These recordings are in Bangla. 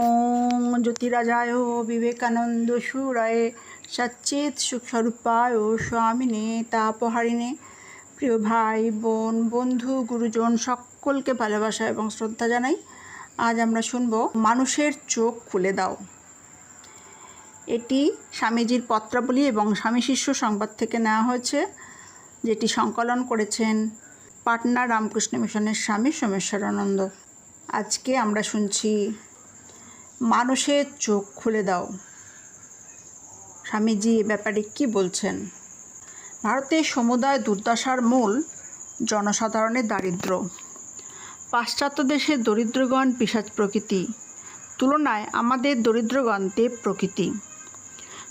ওম জ্যোতিরাজায় বিবেকানন্দ সুরায় সচ্চিত সুখস্বরূপায় স্বামিনে তাপহারিণে প্রিয় ভাই, বোন, বন্ধু, গুরুজন, সকলকে ভালোবাসা এবং শ্রদ্ধা জানাই। আজ আমরা শুনব, মানুষের চোখ খুলে দাও। এটি স্বামীজির পত্রাবলী এবং স্বামী শিষ্য সংবাদ থেকে নেওয়া হয়েছে, যেটি সংকলন করেছেন পাটনা রামকৃষ্ণ মিশনের স্বামী সোমেশ্বরানন্দ। আজকে আমরা শুনছি মানুষের চোখ খুলে দাও। স্বামীজি এ ব্যাপারে কি বলছেন? ভারতের সমুদায় দুর্দশার মূল জনসাধারণের দারিদ্র। পাশ্চাত্য দেশের দরিদ্রগণ পিসাচ প্রকৃতি। তুলনায় আমাদের দরিদ্রগণ দেব প্রকৃতি।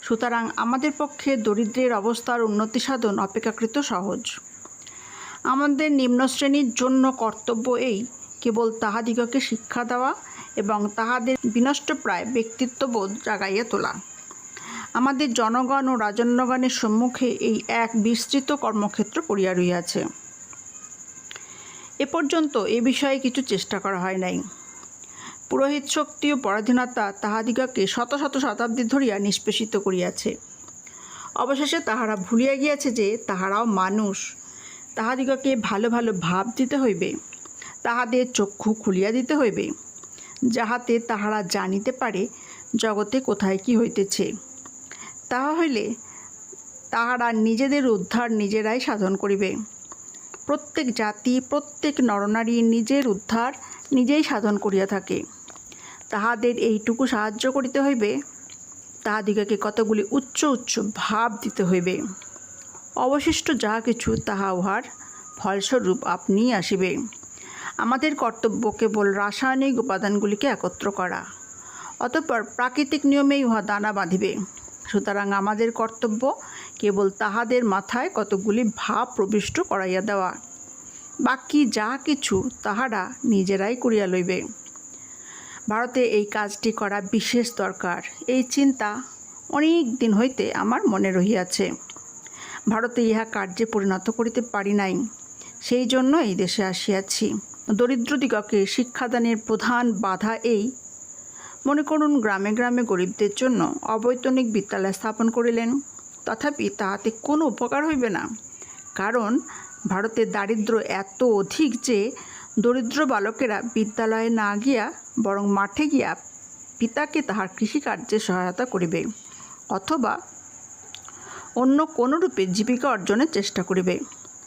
সুতরাং আমাদের পক্ষে দরিদ্রের অবস্থার উন্নতি সাধন অপেক্ষাকৃত সহজ। আমাদের নিম্ন শ্রেণির জন্য কর্তব্য এই কেবল তাহাদিগকে শিক্ষা দেওয়া এবং তাহাদের বিনষ্টপ্রায় ব্যক্তিত্ববোধ জাগাইয়া তোলা। আমাদের জনগণ ও রাজন্যগণের সম্মুখে এই এক বিস্তৃত কর্মক্ষেত্র পড়িয়া রইয়াছে এ পর্যন্ত এ বিষয়ে কিছু চেষ্টা করা হয় নাই। পুরোহিত শক্তি ও পরাধীনতা তাহাদিগকে শত শত শতাব্দী ধরিয়া নিষ্পেষিত করিয়াছে। অবশেষে তাহারা ভুলিয়া গিয়াছে যে তাহারাও মানুষ। তাহাদিগকে ভালো ভালো ভাব দিতে হইবে। তাহাদের চক্ষু খুলিয়া দিতে হইবে, যাহাতে তাহারা জানিতে পারে জগতে কোথায় কি হইতেছে। তাহা হইলে তাহারা নিজেদের উদ্ধার নিজেরাই সাধন করিবে। প্রত্যেক জাতি, প্রত্যেক নরনারী নিজের উদ্ধার নিজেই সাধন করিয়া থাকে। তাহাদের এইটুকু সাহায্য করিতে হইবে, তাহাদিগকে কতগুলি উচ্চ উচ্চ ভাব দিতে হইবে। অবশিষ্ট যাহা কিছু তাহা উহার ফলস্বরূপ আপনিই আসিবে। আমাদের কর্তব্য কেবল রাসায়নিক উপাদানগুলিকে একত্র করা। অতঃপর প্রাকৃতিক নিয়মেই উহা দানা বাঁধিবে। সুতরাং আমাদের কর্তব্য কেবল তাহাদের মাথায় কতগুলি ভাব প্রবিষ্ট করাইয়া দেওয়া। বাকি যা কিছু তাহারা নিজেরাই করিয়া লইবে। ভারতে এই কাজটি করা বিশেষ দরকার। এই চিন্তা অনেক দিন হইতে আমার মনে রহিয়াছে। ভারতে ইহা কার্যে পরিণত করিতে পারি নাই। সেই জন্য এই দেশে আসিয়াছি। দরিদ্রদিগকে শিক্ষাদানের প্রধান বাধা এই। মনে করুন, গ্রামে গ্রামে গরিবদের জন্য অবৈতনিক বিদ্যালয় স্থাপন করিলেন। তথাপি তাহাতে কোনো উপকার হইবে না। কারণ, ভারতের দারিদ্র এত অধিক যে দরিদ্র বালকেরা বিদ্যালয়ে না গিয়া, বরং মাঠে গিয়া পিতাকে তাহার কৃষিকার্যে সহায়তা করিবে, অথবা অন্য কোনো রূপে জীবিকা অর্জনের চেষ্টা করিবে।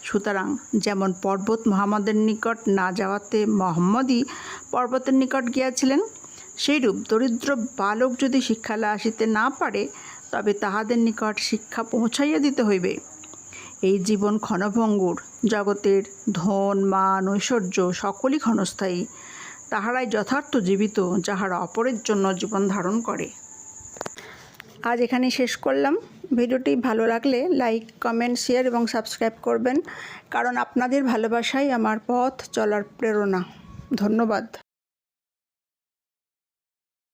সুতরাং যেমন পর্বত মোহাম্মদের নিকট না যাওয়াতে মোহাম্মদই পর্বতের নিকট গিয়াছিলেন, সেইরূপ দরিদ্র বালক যদি শিক্ষালয়ে আসিতে না পারে, তবে তাহাদের নিকট শিক্ষা পৌঁছাইয়া দিতে হইবে। এই জীবন ক্ষণভঙ্গুর, জগতের ধন, মান, ঐশ্বর্য সকলই ক্ষণস্থায়ী। তাহারাই যথার্থ জীবিত, যাহারা অপরের জন্য জীবন ধারণ করে। আজ এখানে শেষ করলাম। ভিডিওটি ভালো লাগলে লাইক, কমেন্ট, শেয়ার এবং সাবস্ক্রাইব করবেন, কারণ আপনাদের ভালোবাসাই আমার পথ চলার প্রেরণা। ধন্যবাদ।